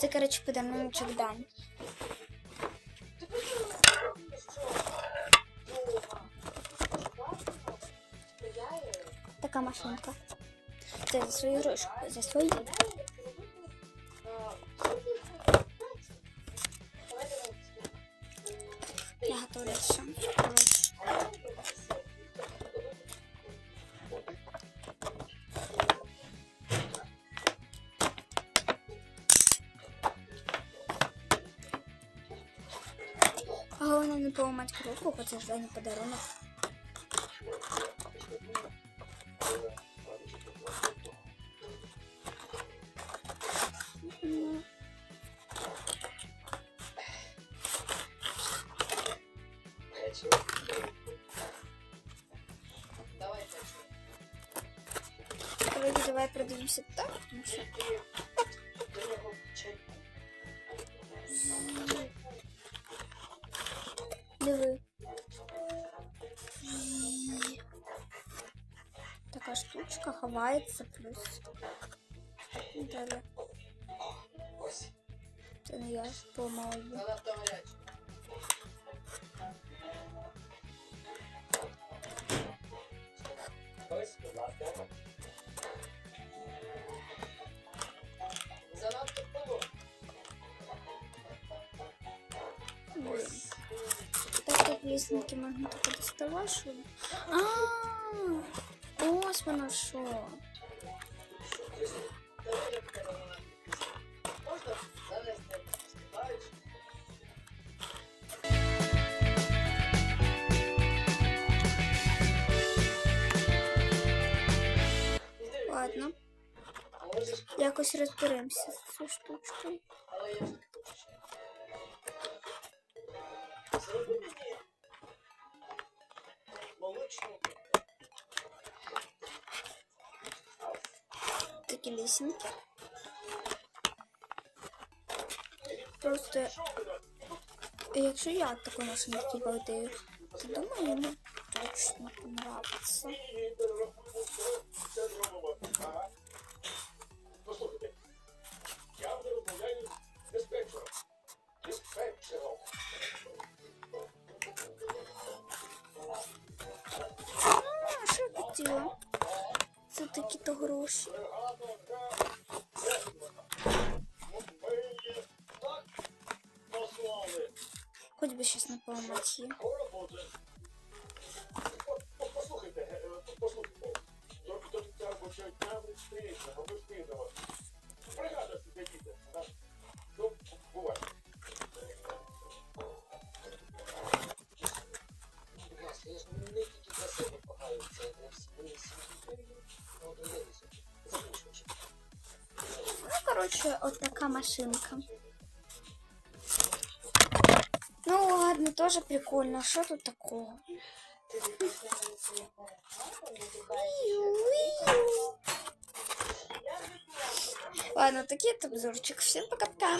Це, коротше, подарунок Дан. Така машинка. Це за свою гроші. За свої. Головне не поламати кроку, бо це ж не подарунок. Давай, давай продвинемся так, потому что... силы. И... Такая штучка ховается плюс. Далее. Это я поломала. Лісники можна таке доставати, що? А, ось воно що. Ладно, якось розберемося з цією штучкою. Такі лісінки. Просто, якщо я таку машинку балдею, то думаю, йому точно понравиться. Так послали. Хоч би щось на поламати коротше, от така машинка. Ну ладно, тоже прикольно. Що тут такого? Ладно, такий от обзорчик. Всем пока-пока.